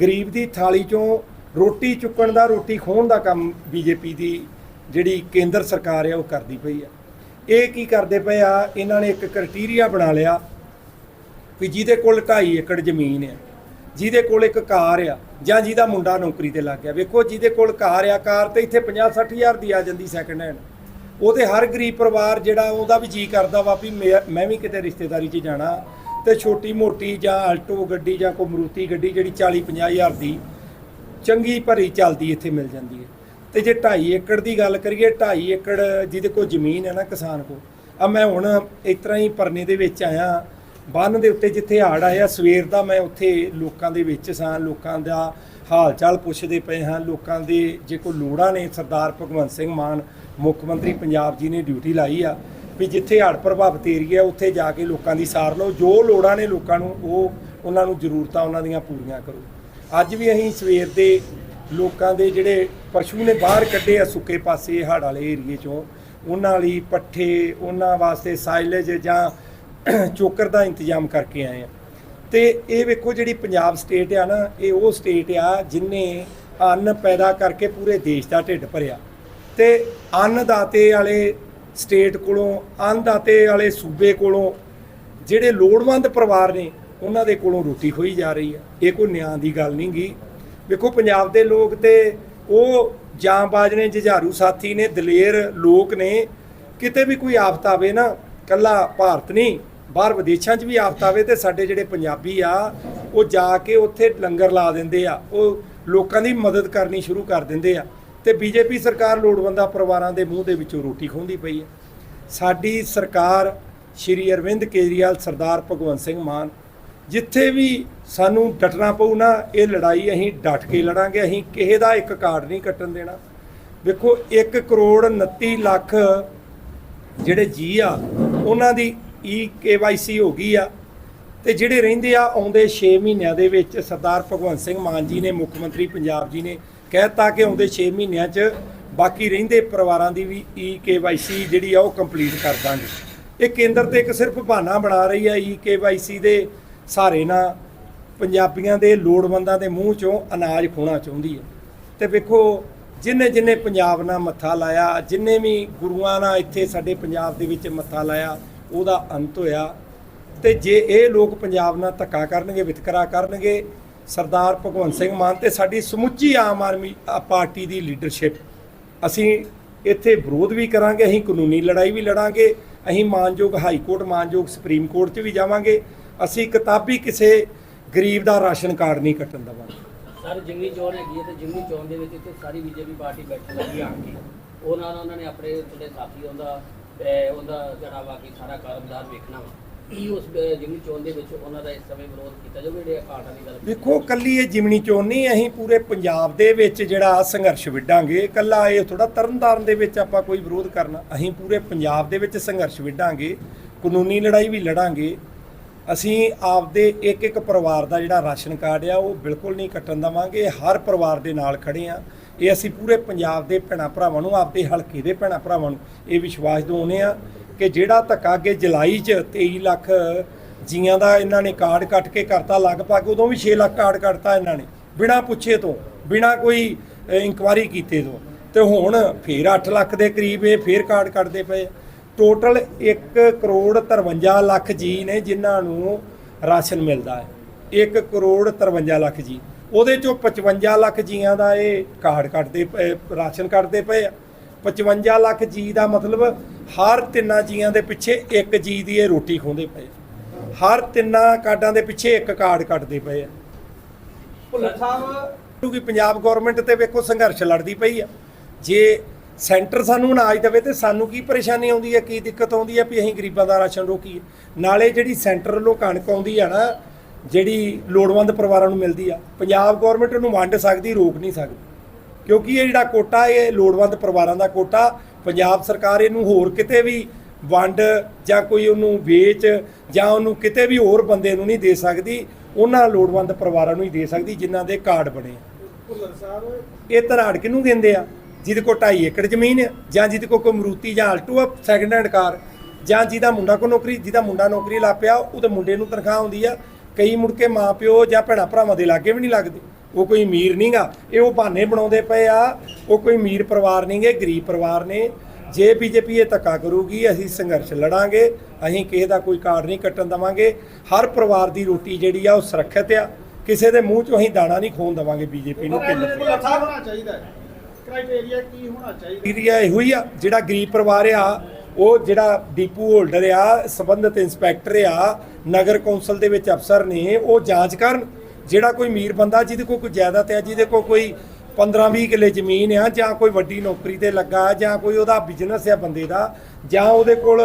ਗਰੀਬ ਦੀ ਥਾਲੀ ਚੋਂ ਰੋਟੀ ਚੁੱਕਣ ਦਾ, ਰੋਟੀ ਖੋਹਣ ਦਾ ਕੰਮ ਬੀਜੇਪੀ ਦੀ ਜਿਹੜੀ ਕੇਂਦਰ ਸਰਕਾਰ ਆ, ਉਹ ਕਰਦੀ ਪਈ ਆ। ਇਹ ਕੀ ਕਰਦੇ ਪਏ ਆ, ਇਹਨਾਂ ਨੇ ਇੱਕ ਕ੍ਰਾਈਟੇਰੀਆ ਬਣਾ ਲਿਆ ਵੀ ਜਿਹਦੇ ਕੋਲ 2.5 ਏਕੜ ਜ਼ਮੀਨ ਆ, ਜਿਹਦੇ ਕੋਲ ਇੱਕ ਕਾਰ ਆ, ਜਾਂ ਜਿਹਦਾ ਮੁੰਡਾ ਨੌਕਰੀ ਤੇ ਲੱਗ ਗਿਆ। ਵੇਖੋ, ਜਿਹਦੇ ਕੋਲ ਕਾਰ ਆ, ਕਾਰ ਤੇ ਇੱਥੇ 50 60 ਹਜ਼ਾਰ ਦੀ ਆ ਜਾਂਦੀ ਸੈਕੰਡ ਹੈਂਡ ਉਹਦੇ ਹਰ ਗਰੀਬ ਪਰਿਵਾਰ ਜਿਹੜਾ, ਉਹਦਾ ਵੀ ਜੀ ਕਰਦਾ ਵਾ ਵੀ ਮੈਂ ਮੈਂ ਵੀ ਕਿਤੇ ਰਿਸ਼ਤੇਦਾਰੀ 'ਚ ਜਾਣਾ। ਤੇ ਛੋਟੀ ਮੋਟੀ ਜਾਂ ਆਲਟੋ ਗੱਡੀ ਜਾਂ ਕੋਈ ਮਰੂਤੀ ਗੱਡੀ ਜਿਹੜੀ 40 50 ਹਜ਼ਾਰ ਦੀ ਚੰਗੀ ਭਰੀ ਚੱਲਦੀ ਇੱਥੇ ਮਿਲ ਜਾਂਦੀ ਹੈ। ਤੇ ਜੇ 2.5 ਏਕੜ ਦੀ ਗੱਲ ਕਰੀਏ 2.5 ਏਕੜ ਜਿਹਦੇ ਕੋਲ ਜ਼ਮੀਨ ਹੈ ਨਾ ਕਿਸਾਨ ਕੋ ਆ ਮੈਂ ਹੁਣ ਇਸ ਤਰ੍ਹਾਂ ਹੀ ਪਰਨੇ ਦੇ ਵਿੱਚ ਆਇਆ, ਬੰਨ ਦੇ ਉੱਤੇ ਜਿੱਥੇ ਹਾੜ ਆਇਆ, ਸਵੇਰ ਦਾ ਮੈਂ ਉੱਥੇ ਲੋਕਾਂ ਦੇ ਵਿੱਚ ਸਾਂ, ਲੋਕਾਂ ਦਾ ਹਾਲ ਚਾਲ ਪੁੱਛਦੇ ਪਏ ਹਾਂ, ਲੋਕਾਂ ਦੇ ਜੇ ਕੋਈ ਲੋੜਾਂ ਨੇ, ਸਰਦਾਰ ਭਗਵੰਤ ਸਿੰਘ ਮਾਨ, ਮੁੱਖ ਮੰਤਰੀ ਪੰਜਾਬ ਜੀ ਨੇ ਡਿਊਟੀ ਲਾਈ ਆ ਵੀ ਜਿੱਥੇ ਹੜ੍ਹ ਪ੍ਰਭਾਵਿਤ ਏਰੀਆ ਉੱਥੇ ਜਾ ਕੇ ਲੋਕਾਂ ਦੀ ਸਾਰ ਲਓ, ਜੋ ਲੋੜਾਂ ਨੇ ਲੋਕਾਂ ਨੂੰ, ਉਹ ਉਹਨਾਂ ਨੂੰ ਜ਼ਰੂਰਤਾਂ ਉਹਨਾਂ ਦੀਆਂ ਪੂਰੀਆਂ ਕਰੋ। ਅੱਜ ਵੀ ਅਸੀਂ ਸਵੇਰ ਦੇ ਲੋਕਾਂ ਦੇ ਜਿਹੜੇ ਪਸ਼ੂ ਨੇ ਬਾਹਰ ਕੱਢੇ ਆ ਸੁੱਕੇ ਪਾਸੇ ਹੜ੍ਹ ਵਾਲੇ ਏਰੀਏ ਚੋਂ, ਉਹਨਾਂ ਲਈ ਪੱਠੇ, ਉਹਨਾਂ ਵਾਸਤੇ ਸਾਈਲੇਜ ਜਾਂ ਚੋਕਰ ਦਾ ਇੰਤਜ਼ਾਮ ਕਰਕੇ ਆਏ ਆ। ਤੇ ਇਹ ਵੇਖੋ ਜਿਹੜੀ ਪੰਜਾਬ ਸਟੇਟ ਆ ਨਾ, ਇਹ ਉਹ ਸਟੇਟ ਆ ਜਿਨੇ ਅੰਨ ਪੈਦਾ ਕਰਕੇ ਪੂਰੇ ਦੇਸ਼ ਦਾ ਢਿੱਡ ਭਰਿਆ। ਤੇ ਅੰਨਦਾਤੇ ਵਾਲੇ ਸਟੇਟ ਕੋਲੋਂ, ਅੰਨਦਾਤੇ ਵਾਲੇ ਸੂਬੇ ਕੋਲੋਂ, ਜਿਹੜੇ ਲੋੜਵੰਦ ਪਰਿਵਾਰ ਨੇ, ਉਹਨਾਂ ਦੇ ਕੋਲੋਂ ਰੋਟੀ ਖੋਈ ਜਾ ਰਹੀ ਹੈ। ਇਹ ਕੋਈ ਨਿਆਂ ਦੀ ਗੱਲ ਨਹੀਂ ਗੀ। ਵੇਖੋ, ਪੰਜਾਬ ਦੇ ਲੋਕ ਤੇ ਉਹ ਜਾਂਬਾਜ਼ ਨੇ, ਜੁਝਾਰੂ ਸਾਥੀ ਨੇ, ਦਲੇਰ ਲੋਕ ਨੇ, ਕਿਤੇ ਵੀ ਕੋਈ ਆਫਤ ਆਵੇ ਨਾ, ਕੱਲਾ ਭਾਰਤ ਨਹੀਂ, ਬਾਹਰ ਵਿਦੇਸ਼ਾਂ 'ਚ ਵੀ ਆਫਤ ਆਵੇ ਤੇ ਸਾਡੇ ਜਿਹੜੇ ਪੰਜਾਬੀ ਆ, ਉਹ ਜਾ ਕੇ ਉੱਥੇ ਲੰਗਰ ਲਾ ਦਿੰਦੇ ਆ, ਉਹ ਲੋਕਾਂ ਦੀ ਮਦਦ ਕਰਨੀ ਸ਼ੁਰੂ ਕਰ ਦਿੰਦੇ ਆ। ਤੇ ਬੀਜੇਪੀ ਸਰਕਾਰ ਲੋੜਵੰਦਾ ਪਰਿਵਾਰਾਂ ਦੇ ਮੂੰਹ ਦੇ ਵਿੱਚੋਂ ਰੋਟੀ ਖੋਹਦੀ ਪਈ ਹੈ। ਸਾਡੀ ਸਰਕਾਰ ਸ਼੍ਰੀ ਅਰਵਿੰਦ ਕੇਜਰੀਵਾਲ, ਸਰਦਾਰ ਭਗਵੰਤ ਸਿੰਘ ਮਾਨ, ਜਿੱਥੇ ਵੀ ਸਾਨੂੰ ਡਟਣਾ ਪਊ ਨਾ, ਇਹ ਲੜਾਈ ਅਸੀਂ ਡਟ ਕੇ ਲੜਾਂਗੇ, ਅਸੀਂ ਕਿਸੇ ਦਾ ਇੱਕ ਕਾਰਡ ਨਹੀਂ ਕੱਟਣ ਦੇਣਾ। ਵੇਖੋ 1 ਕਰੋੜ 29 ਲੱਖ ਜਿਹੜੇ ਜੀ ਆ, ਉਹਨਾਂ ਦੀ ਈ ਕੇਵਾਈਸੀ ਹੋ ਗਈ ਆ, ਤੇ ਜਿਹੜੇ ਰਹਿੰਦੇ ਆ, ਆਉਂਦੇ 6 ਮਹੀਨਿਆਂ ਦੇ ਵਿੱਚ ਸਰਦਾਰ ਭਗਵੰਤ ਸਿੰਘ ਮਾਨ ਜੀ ਨੇ, ਮੁੱਖ ਮੰਤਰੀ ਪੰਜਾਬ ਜੀ ਨੇ ਕਹਿਤਾ ਕਿ ਆਉਂਦੇ 6 ਮਹੀਨਿਆਂ 'ਚ ਬਾਕੀ ਰਹਿੰਦੇ ਪਰਿਵਾਰਾਂ ਦੀ ਵੀ ਈ ਕੇਵਾਈਸੀ ਜਿਹੜੀ ਆ ਉਹ ਕੰਪਲੀਟ ਕਰ ਦਾਂਗੇ। ਇਹ ਕੇਂਦਰ ਤੇ ਇੱਕ ਸਿਰਫ ਬਹਾਨਾ ਬਣਾ ਰਹੀ ਆ ਈ ਕੇਵਾਈਸੀ ਦੇ ਸਹਾਰੇ ਨਾਲ ਪੰਜਾਬੀਆਂ ਦੇ ਲੋੜਵੰਦਾਂ ਦੇ ਮੂੰਹ 'ਚੋਂ ਅਨਾਜ ਖੋਣਾ ਚਾਹੁੰਦੀ ਹੈ ਤੇ ਵੇਖੋ, ਜਿਨੇ ਜਿਨੇ ਪੰਜਾਬ ਨਾਲ ਮੱਥਾ ਲਾਇਆ, ਜਿਨੇ ਵੀ ਗੁਰੂਆਂ ਨਾਲ ਇੱਥੇ ਸਾਡੇ ਪੰਜਾਬ ਦੇ ਵਿੱਚ ਮੱਥਾ ਲਾਇਆ, ਉਹਦਾ ਅੰਤ ਹੋਇਆ। ਤੇ ਜੇ ਇਹ ਲੋਕ ਪੰਜਾਬ ਨਾਲ ਧੱਕਾ ਕਰਨਗੇ, ਵਿਤਕਰਾ ਕਰਨਗੇ ਸਰਦਾਰ ਭਗਵੰਤ ਸਿੰਘ ਮਾਨ ਤੇ ਸਾਡੀ ਸਮੁੱਚੀ ਆਮ ਆਦਮੀ ਪਾਰਟੀ ਦੀ ਲੀਡਰਸ਼ਿਪ ਅਸੀਂ ਇੱਥੇ ਵਿਰੋਧ ਵੀ ਕਰਾਂਗੇ, ਅਸੀਂ ਕਾਨੂੰਨੀ ਲੜਾਈ ਵੀ ਲੜਾਂਗੇ, ਅਸੀਂ ਮਾਨਯੋਗ ਹਾਈ ਕੋਰਟ, ਮਾਨਯੋਗ ਸੁਪਰੀਮ ਕੋਰਟ 'ਚ ਵੀ ਜਾਵਾਂਗੇ। ਅਸੀਂ ਕਿਤਾਬੀ ਕਿਸੇ ਗਰੀਬ ਦਾ ਰਾਸ਼ਨ ਕਾਰਡ ਨਹੀਂ ਕੱਟਣ ਦੇਵਾਂਗੇ। ਸਰ, ਜਿੰਨੀ ਚੋਣ ਹੈਗੀ ਹੈ ਤੇ ਜਿੰਨੀ ਚੋਣ ਦੇ ਵਿੱਚ ਇੱਥੇ ਸਾਰੀ ਬੀਜੇਪੀ ਪਾਰਟੀ ਬੈਠੀ ਲੱਗੀ ਆ। ਕੇ ਉਹਨਾਂ ਨਾਲ ਉਹਨਾਂ ਨੇ ਆਪਣੇ ਜਿਹੜੇ ਸਾਥੀ, ਉਹਦਾ ਉਹਦਾ ਜਿਹੜਾ ਵਾ ਸਾਰਾ ਕਾਰੋਬਾਰ ਵੇਖਣਾ ਵਾ। ਕੀ ਉਸ ਜਿਮਨੀ ਚੋਣ ਦੇ ਵਿੱਚ ਉਹਨਾਂ ਦਾ ਇਸ ਸਮੇਂ ਵਿਰੋਧ ਕੀਤਾ ਜਾਵੇ ਜਿਹੜੇ ਕਾਰਡਾਂ ਦੀ ਗੱਲ ਕੀਤੀ ਕੱਲੀ ਇਹ ਜਿਮਨੀ ਚੋਣ ਨਹੀਂ, ਅਸੀਂ ਪੂਰੇ ਪੰਜਾਬ ਦੇ ਵਿੱਚ ਜਿਹੜਾ ਸੰਘਰਸ਼ ਵਿੱਢਾਂਗੇ, ਕੱਲਾ ਇਹ ਥੋੜਾ ਤਰਨਤਾਰਨ ਦੇ ਵਿੱਚ ਆਪਾਂ ਕੋਈ ਵਿਰੋਧ ਕਰਨਾ, ਅਸੀਂ ਪੂਰੇ ਪੰਜਾਬ ਦੇ ਵਿੱਚ ਸੰਘਰਸ਼ ਵਿੱਢਾਂਗੇ, ਕਾਨੂੰਨੀ ਲੜਾਈ ਵੀ ਲੜਾਂਗੇ, ਅਸੀਂ ਆਪਦੇ ਇੱਕ ਇੱਕ ਪਰਿਵਾਰ ਦਾ ਜਿਹੜਾ ਰਾਸ਼ਨ ਕਾਰਡ ਆ, ਉਹ ਬਿਲਕੁਲ ਨਹੀਂ ਕੱਟਣ ਦੇਵਾਂਗੇ, ਹਰ ਪਰਿਵਾਰ ਦੇ ਨਾਲ ਖੜੇ ਆ, ਇਹ ਅਸੀਂ ਪੂਰੇ ਪੰਜਾਬ ਦੇ ਭੈਣਾਂ ਭਰਾਵਾਂ ਨੂੰ, ਆਪਦੇ ਹਲਕੇ ਦੇ ਭੈਣਾਂ ਭਰਾਵਾਂ ਨੂੰ ਇਹ ਵਿਸ਼ਵਾਸ ਦਿਵਾਉਂਦੇ ਆ। ਕਿ ਜਿਹੜਾ ਧੱਕਾ ਅੱਗੇ ਜੁਲਾਈ 'ਚ 23 ਲੱਖ ਜੀਆਂ ਦਾ ਇਹਨਾਂ ਨੇ ਕਾਰਡ ਕੱਟ ਕੇ ਕਰਤਾ, ਲਗਭਗ ਉਦੋਂ ਵੀ 6 ਲੱਖ ਕਾਰਡ ਕੱਟਤਾ ਇਹਨਾਂ ਨੇ, ਬਿਨਾਂ ਪੁੱਛੇ ਤੋਂ, ਬਿਨਾਂ ਕੋਈ ਇਨਕੁਆਰੀ ਕੀਤੇ ਤੋਂ। ਤੇ ਹੁਣ ਫੇਰ 8 ਲੱਖ ਦੇ ਕਰੀਬ ਇਹ ਫੇਰ ਕਾਰਡ ਕੱਟਦੇ ਪਏ ਟੋਟਲ 1 ਕਰੋੜ 53 ਲੱਖ ਜੀ ਨੇ ਜਿਨ੍ਹਾਂ ਨੂੰ ਰਾਸ਼ਨ ਮਿਲਦਾ ਹੈ। 1 ਕਰੋੜ 53 ਲੱਖ ਜੀ। ਉਹਦੇ ਚੋਂ 55 ਲੱਖ ਜੀਆਂ ਦਾ ਇਹ ਕਾਰਡ ਕੱਟਦੇ ਪਏ ਰਾਸ਼ਨ ਕੱਟਦੇ ਪਏ ਆ। 55 ਲੱਖ ਜੀ ਦਾ ਮਤਲਬ ਹਰ ਤਿੰਨਾਂ ਜੀਆਂ ਦੇ ਪਿੱਛੇ ਇੱਕ ਜੀ ਦੀ ਇਹ ਰੋਟੀ ਖੋਂਦੇ ਪਏ ਹਰ ਤਿੰਨਾਂ ਕਾਰਡਾਂ ਦੇ ਪਿੱਛੇ ਇੱਕ ਕਾਰਡ ਕੱਟਦੇ ਪਏ ਆ। ਭੁੱਲਰ ਸਾਹਿਬ, ਕਿਉਂਕਿ ਪੰਜਾਬ ਗਵਰਨਮੈਂਟ ਤੇ ਵੇਖੋ ਸੰਘਰਸ਼ ਲੜਦੀ ਪਈ ਆ। ਜੇ ਸੈਂਟਰ ਸਾਨੂੰ ਅਨਾਜ ਦੇਵੇ ਤੇ ਸਾਨੂੰ ਕੀ ਪਰੇਸ਼ਾਨੀ ਆਉਂਦੀ ਹੈ ਕੀ ਦਿੱਕਤ ਆਉਂਦੀ ਹੈ ਵੀ ਅਸੀਂ ਗਰੀਬਾਂ ਦਾ ਰਾਸ਼ਨ ਰੋਕੀਏ। ਨਾਲੇ ਜਿਹੜੀ ਸੈਂਟਰ ਵੱਲੋਂ ਕਣਕ ਆਉਂਦੀ ਆ ਨਾ, ਜਿਹੜੀ ਲੋੜਵੰਦ ਪਰਿਵਾਰਾਂ ਨੂੰ ਮਿਲਦੀ ਆ, ਪੰਜਾਬ ਗਵਰਨਮੈਂਟ ਉਹਨੂੰ ਵੰਡ ਸਕਦੀ, ਰੋਕ ਨਹੀਂ ਸਕਦੀ। ਕਿਉਂਕਿ ਇਹ ਜਿਹੜਾ ਕੋਟਾ, ਇਹ ਲੋੜਵੰਦ ਪਰਿਵਾਰਾਂ ਦਾ ਕੋਟਾ। ਪੰਜਾਬ ਸਰਕਾਰ ਇਹਨੂੰ ਹੋਰ ਕਿਤੇ ਵੀ ਵੰਡ ਜਾਂ ਕੋਈ ਉਹਨੂੰ ਵੇਚ ਜਾਂ ਉਹਨੂੰ ਕਿਤੇ ਵੀ ਹੋਰ ਬੰਦੇ ਨੂੰ ਨਹੀਂ ਦੇ ਸਕਦੀ, ਉਹਨਾਂ ਲੋੜਵੰਦ ਪਰਿਵਾਰਾਂ ਨੂੰ ਹੀ ਦੇ ਸਕਦੀ, ਜਿਨ੍ਹਾਂ ਦੇ ਕਾਰਡ ਬਣੇ ਆ। ਇਹ ਧਰਾੜ ਕਿਹਨੂੰ ਕਹਿੰਦੇ ਆ? ਜਿਹਦੇ ਕੋਲ 2.5 ਏਕੜ ਜ਼ਮੀਨ ਆ, ਜਾਂ ਜਿਹਦੇ ਕੋਲ ਕੋਈ ਮਰੂਤੀ ਜਾਂ ਆਲਟੋ ਆ ਸੈਕੰਡ ਹੈਂਡ ਕਾਰ, ਜਾਂ ਜਿਹਦਾ ਮੁੰਡਾ ਕੋ ਨੌਕਰੀ, ਜਿਹਦਾ ਮੁੰਡਾ ਨੌਕਰੀ ਲਾ ਪਿਆ, ਉਹਦੇ ਮੁੰਡੇ ਨੂੰ ਤਨਖਾਹ ਆਉਂਦੀ ਆ। ਕਈ ਮੁੜ ਕੇ ਮਾਂ ਪਿਓ ਜਾਂ ਭੈਣਾਂ ਭਰਾਵਾਂ ਦੇ ਲਾਗੇ ਵੀ ਨਹੀਂ ਲੱਗਦੇ। ਉਹ ਕੋਈ ਅਮੀਰ ਨਹੀਂਗਾ। ਇਹ ਉਹ ਬਹਾਨੇ ਬਣਾਉਂਦੇ ਪਏ ਆ। ਉਹ ਕੋਈ ਅਮੀਰ ਪਰਿਵਾਰ ਨਹੀਂਗੇ ਗਰੀਬ ਪਰਿਵਾਰ ਨੇ। ਜੇ ਬੀਜੇਪੀ ਇਹ ਧੱਕਾ ਕਰੂਗੀ ਅਸੀਂ ਸੰਘਰਸ਼ ਲੜਾਂਗੇ। ਅਸੀਂ ਕਿਸੇ ਦਾ ਕੋਈ ਕਾਰਡ ਨਹੀਂ ਕੱਟਣ ਦਵਾਂਗੇ। ਹਰ ਪਰਿਵਾਰ ਦੀ ਰੋਟੀ ਜਿਹੜੀ ਆ ਉਹ ਸੁਰੱਖਿਅਤ ਆ। ਕਿਸੇ ਦੇ ਮੂੰਹ 'ਚੋਂ ਅਸੀਂ ਦਾਣਾ ਨਹੀਂ ਖੋਣ ਦਵਾਂਗੇ ਬੀਜੇਪੀ ਨੂੰ ਸਾਹਿਬ ਹੋਣਾ ਚਾਹੀਦਾ ਕ੍ਰਾਈਟੇਰੀਆ ਕੀ ਹੋਣਾ ਚਾਹੀਦਾ ਏਰੀਆ ਇਹੋ ਹੀ ਆ ਜਿਹੜਾ ਗਰੀਬ ਪਰਿਵਾਰ ਆ ਉਹ ਜਿਹੜਾ ਡੀਪੂ ਹੋਲਡਰ ਆ ਸੰਬੰਧਿਤ ਇੰਸਪੈਕਟਰ ਆ ਨਗਰ ਕੌਂਸਲ ਦੇ ਵਿੱਚ ਅਫਸਰ ਨੇ ਉਹ ਜਾਂਚ ਕਰਨ। ਜਿਹੜਾ ਕੋਈ ਅਮੀਰ ਬੰਦਾ ਜਿਹਦੇ ਕੋਲ ਕੋਈ ਜਾਇਦਾਦ ਹੈ ਜਿਹਦੇ ਕੋਲ ਕੋਈ 15-20 ਕਿੱਲੇ ਜ਼ਮੀਨ ਆ, ਜਾਂ ਕੋਈ ਵੱਡੀ ਨੌਕਰੀ ਤੇ ਲੱਗਾ, ਜਾਂ ਕੋਈ ਉਹਦਾ ਬਿਜ਼ਨਸ ਆ ਬੰਦੇ ਦਾ, ਜਾਂ ਉਹਦੇ ਕੋਲ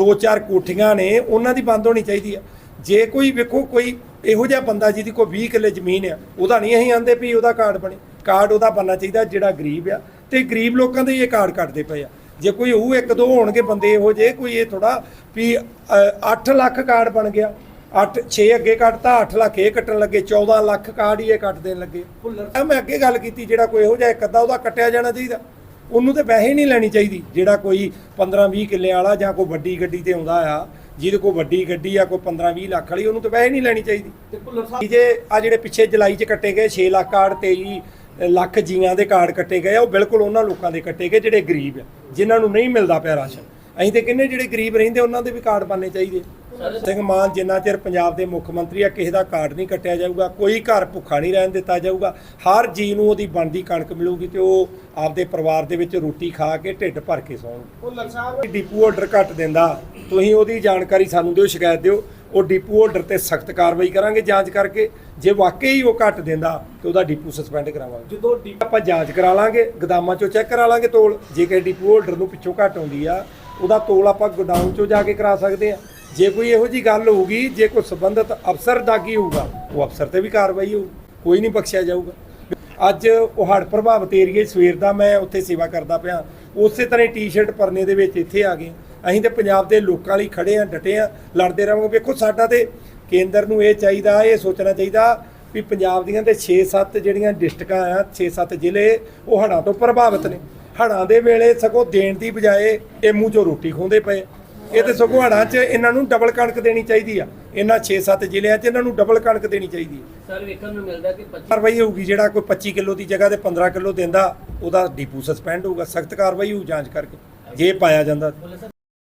2-4 ਕੋਠੀਆਂ ਨੇ, ਉਹਨਾਂ ਦੀ ਬੰਦ ਹੋਣੀ ਚਾਹੀਦੀ ਆ। ਜੇ ਕੋਈ ਵੇਖੋ, ਕੋਈ ਇਹੋ ਜਿਹਾ ਬੰਦਾ ਜਿਹਦੀ ਕੋਈ 20 ਕਿੱਲੇ ਜ਼ਮੀਨ ਆ, ਉਹਦਾ ਨਹੀਂ ਅਸੀਂ ਆਂਦੇ ਵੀ ਉਹਦਾ ਕਾਰਡ ਬਣੇ, ਕਾਰਡ ਉਹਦਾ ਬਣਨਾ ਚਾਹੀਦਾ ਜਿਹੜਾ ਗਰੀਬ ਆ। ਤੇ ਗਰੀਬ ਲੋਕਾਂ ਦੇ ਇਹ ਕਾਰਡ ਕੱਟਦੇ ਪਏ ਆ। ਜੇ ਕੋਈ ਉਹ ਇੱਕ ਦੋ ਹੋਣਗੇ ਬੰਦੇ ਇਹੋ ਜਿਹੇ, ਕੋਈ ਇਹ ਥੋੜਾ ਵੀ 8 ਲੱਖ ਕਾਰਡ ਬਣ ਗਿਆ। 8 6 ਅੱਗੇ ਕੱਟਤਾ 8 ਲੱਖ ਇਹ ਕੱਟਣ ਲੱਗੇ 14 ਲੱਖ ਕਾਰਡ ਹੀ ਇਹ ਕੱਟ ਦੇਣ ਲੱਗੇ। ਭੁੱਲਰ। ਮੈਂ ਅੱਗੇ ਗੱਲ ਕੀਤੀ ਜਿਹੜਾ ਕੋਈ ਇਹੋ ਜਿਹਾ ਇੱਕ ਅੱਧਾ ਉਹਦਾ ਕੱਟਿਆ ਜਾਣਾ ਚਾਹੀਦਾ। ਉਹਨੂੰ ਤੇ ਵੈਸੇ ਹੀ ਨਹੀਂ ਲੈਣੀ ਚਾਹੀਦੀ। ਜਿਹੜਾ ਕੋਈ 15 20 ਕਿੱਲੇ ਵਾਲਾ ਜਾਂ ਕੋਈ ਵੱਡੀ ਗੱਡੀ ਤੇ ਆਉਂਦਾ ਆ ਜਿਹਦੇ ਕੋਲ ਵੱਡੀ ਗੱਡੀ ਆ ਕੋਈ 15 20 ਲੱਖ ਵਾਲੀ ਉਹਨੂੰ ਤੇ ਵੈਸੇ ਨਹੀਂ ਲੈਣੀ ਚਾਹੀਦੀ। ਜੇ ਆ ਜਿਹੜੇ ਪਿੱਛੇ ਜੁਲਾਈ 'ਚ ਕੱਟੇ ਗਏ 6 ਲੱਖ ਕਾਰਡ 23 ਲੱਖ ਜੀਆਂ ਦੇ ਕਾਰਡ ਕੱਟੇ ਗਏ ਆ ਉਹ ਬਿਲਕੁਲ ਉਹਨਾਂ ਲੋਕਾਂ ਦੇ ਕੱਟੇ ਗਏ ਜਿਹੜੇ ਗਰੀਬ ਆ ਜਿਨ੍ਹਾਂ ਨੂੰ ਨਹੀਂ ਮਿਲਦਾ ਪਿਆ ਰਾਸ਼ਨ। ਅਸੀਂ ਤੇ ਕਹਿੰਦੇ ਜਿਹੜੇ ਗਰੀਬ ਰਹਿੰਦੇ ਉਹਨਾਂ ਦੇ ਵੀ ਕਾਰਡ ਬਣਨੇ ਚਾਹੀਦੇ ਸਿੰਘ ਮਾਨ ਜਿੰਨਾ ਚਿਰ ਪੰਜਾਬ ਦੇ ਮੁੱਖ ਮੰਤਰੀ ਆ ਕਿਸੇ ਦਾ ਕਾਰਡ ਨਹੀਂ ਕੱਟਿਆ ਜਾਊਗਾ ਕੋਈ ਘਰ ਭੁੱਖਾ ਨਹੀਂ ਰਹਿਣ ਦਿੱਤਾ ਜਾਊਗਾ। ਹਰ ਜੀ ਨੂੰ ਉਹਦੀ ਬਣਦੀ ਕਣਕ ਮਿਲੂਗੀ ਤੇ ਉਹ ਆਪਦੇ ਪਰਿਵਾਰ ਦੇ ਵਿੱਚ ਰੋਟੀ ਖਾ ਕੇ ਢਿੱਡ ਭਰ ਕੇ ਸੌਣਗੇ ਭੁੱਲਰ ਸਾਹਿਬ ਡੀਪੂ ਆਰਡਰ ਘੱਟ ਦਿੰਦਾ ਤੁਸੀਂ ਉਹਦੀ ਜਾਣਕਾਰੀ ਸਾਨੂੰ ਦਿਓ ਸ਼ਿਕਾਇਤ ਦਿਓ। ਉਹ ਡੀਪੂ ਆਰਡਰ ਤੇ ਸਖਤ ਕਾਰਵਾਈ ਕਰਾਂਗੇ ਜਾਂਚ ਕਰਕੇ। ਜੇ ਵਾਕਈ ਉਹ ਘੱਟ ਦਿੰਦਾ ਤੇ ਉਹਦਾ ਡੀਪੂ ਸਸਪੈਂਡ ਕਰਾਵਾਂਗੇ। ਜਦੋਂ ਆਪਾਂ ਜਾਂਚ ਕਰਾ ਲਾਂਗੇ ਗਦਾਮਾਂ ਚੋਂ ਚੈੱਕ ਕਰਾ ਲਾਂਗੇ ਤੋਲ। ਜੇ ਕਿ ਡੀਪੂ ਹੋਲਡਰ ਨੂੰ ਪਿੱਛੋਂ ਘੱਟ ਆਉਂਦੀ ਆ ਉਹਦਾ ਤੋਲ ਆਪਾਂ ਗੋਡਾਊਨ ਚੋਂ ਜਾ ਕੇ ਕਰਾ ਸਕਦੇ ਆ। ਜੇ ਕੋਈ ਇਹੋ ਜੀ ਗੱਲ ਹੋਊਗੀ, ਜੇ ਕੋਈ ਸੰਬੰਧਿਤ ਅਫਸਰ ਦਾਗੀ ਹੋਊਗਾ, ਉਹ ਅਫਸਰ ਤੇ ਵੀ ਕਾਰਵਾਈ ਹੋਊ, ਕੋਈ ਨਹੀਂ ਬਖਸ਼ਿਆ ਜਾਊਗਾ। ਅੱਜ ਉਹ ਹੜ੍ਹ ਪ੍ਰਭਾਵਿਤ ਏਰੀਏ ਸਵੇਰ ਦਾ ਮੈਂ ਉੱਥੇ ਸੇਵਾ ਕਰਦਾ ਪਿਆ। ਉਸੇ ਤਰ੍ਹਾਂ ਟੀ-ਸ਼ਰਟ ਪਰਨੇ ਦੇ ਵਿੱਚ ਇੱਥੇ ਆ ਗਏ। ਅਸੀਂ ਤੇ ਪੰਜਾਬ ਦੇ ਲੋਕਾਂ ਲਈ ਖੜੇ ਆ, ਡਟੇ ਆ, ਲੜਦੇ ਰਹਾਂਗੇ। ਵੇਖੋ, ਸਾਡਾ ਤੇ ਕੇਂਦਰ ਨੂੰ ਇਹ ਚਾਹੀਦਾ, ਇਹ ਸੋਚਣਾ ਚਾਹੀਦਾ ਵੀ ਪੰਜਾਬ ਦੀਆਂ ਤੇ 6-7 ਜਿਹੜੀਆਂ ਡਿਸਟ੍ਰਿਕਾਂ ਆ 6-7 ਜ਼ਿਲ੍ਹੇ, ਉਹ ਹੜ੍ਹਾਂ ਤੋਂ ਪ੍ਰਭਾਵਿਤ ਨੇ। ਹੜ੍ਹਾਂ ਦੇ ਵੇਲੇ ਸਗੋਂ ਦੇਣ ਦੀ ਬਜਾਏ ਇਹ ਮੂੰਹ ਚੋਂ ਰੋਟੀ ਖੋਂਦੇ ਪਏ। ਇਹ ਤੇ ਸਗੋਂ ਹੜ੍ਹਾਂ 'ਚ ਇਹਨਾਂ ਨੂੰ ਡਬਲ ਕਣਕ ਦੇਣੀ ਚਾਹੀਦੀ ਆ। ਇਹਨਾਂ 6-7 ਜ਼ਿਲ੍ਹਿਆਂ 'ਚ ਇਹਨਾਂ ਨੂੰ ਡਬਲ ਕਣਕ ਦੇਣੀ ਚਾਹੀਦੀ ਹੈ ਸਰ ਵੇਖਣ ਨੂੰ ਮਿਲਦਾ ਕਿ 25 ਕਾਰਵਾਈ ਹੋਊਗੀ ਜਿਹੜਾ ਕੋਈ 25 ਕਿਲੋ ਦੀ ਜਗ੍ਹਾ ਤੇ 15 ਕਿਲੋ ਦਿੰਦਾ ਉਹਦਾ ਡੀਪੂ ਸਸਪੈਂਡ ਹੋਊਗਾ ਸਖਤ ਕਾਰਵਾਈ ਹੋਊ ਜਾਂਚ ਕਰਕੇ ਜੇ ਪਾਇਆ ਜਾਂਦਾ।